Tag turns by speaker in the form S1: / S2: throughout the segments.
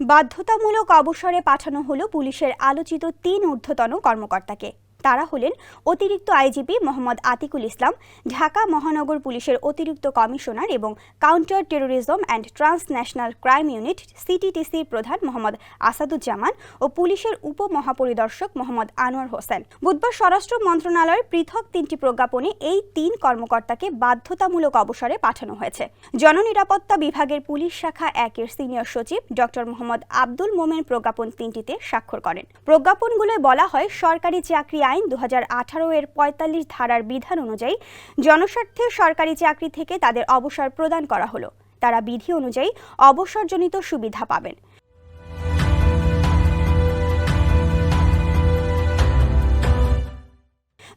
S1: বাধ্যতামূলক অবসরে পাঠানো হলো পুলিশের আলোচিত তিন ঊর্ধ্বতন কর্মকর্তাকে। তারা হলেন অতিরিক্ত আইজিপি মোহাম্মদ আতিকুল ইসলাম, ঢাকা মহানগর পুলিশের অতিরিক্ত কমিশনার এবং counter terrorism and transnational crime unit সিটিটিসির প্রধান মোহাম্মদ আসাদুজ্জামান ও পুলিশের উপমহাপরিদর্শক মোহাম্মদ আনোয়ার হোসেন। বুধবার স্বরাষ্ট্র মন্ত্রণালয়ের পৃথক তিনটি প্রজ্ঞাপনে এই তিন কর্মকর্তাকে বাধ্যতামূলক অবসরে পাঠানো হয়েছে। জননিরাপত্তা বিভাগের পুলিশ শাখা একের সিনিয়র সচিব ডক্টর মোহাম্মদ আব্দুল মোমেন প্রজ্ঞাপন তিনটিতে স্বাক্ষর করেন। প্রজ্ঞাপনগুলোয় বলা হয়, সরকারি চাকরি আইন দু হাজার আঠারো এর পঁয়তাল্লিশ ধারার বিধান অনুযায়ী জনস্বার্থে সরকারি চাকরি থেকে তাদের অবসর প্রদান করা হলো। তারা বিধি অনুযায়ী অবসরজনিত সুবিধা পাবেন।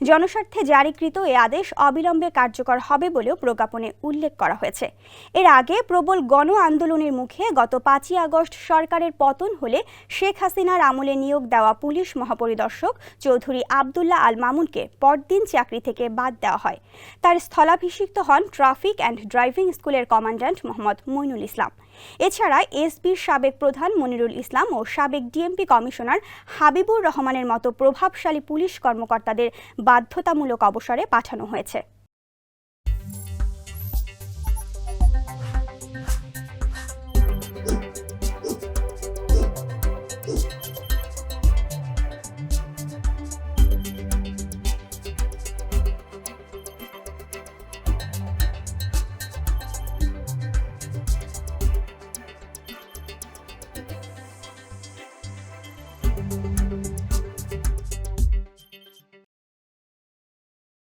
S1: জনস্বার্থে জারিকৃত এ আদেশ অবিলম্বে কার্যকর হবে বলেও প্রজ্ঞাপনে উল্লেখ করা হয়েছে। এর আগে প্রবল গণ আন্দোলনের মুখে গত পাঁচই আগস্ট সরকারের পতন হলে শেখ হাসিনার আমলে নিয়োগ দেওয়া পুলিশ মহাপরিদর্শক চৌধুরী আবদুল্লাহ আল মামুনকে পরদিন চাকরি থেকে বাদ দেওয়া হয়। তার স্থলাভিষিক্ত হন ট্রাফিক অ্যান্ড ড্রাইভিং স্কুলের কমান্ড্যান্ট মোহাম্মদ মইনুল ইসলাম। এছাড়া এসবির সাবেক প্রধান মনিরুল ইসলাম ও সাবেক ডিএমপি কমিশনার হাবিবুর রহমানের মতো প্রভাবশালী পুলিশ কর্মকর্তাদের বাধ্যতামূলক অবসরে পাঠানো হয়েছে। thank you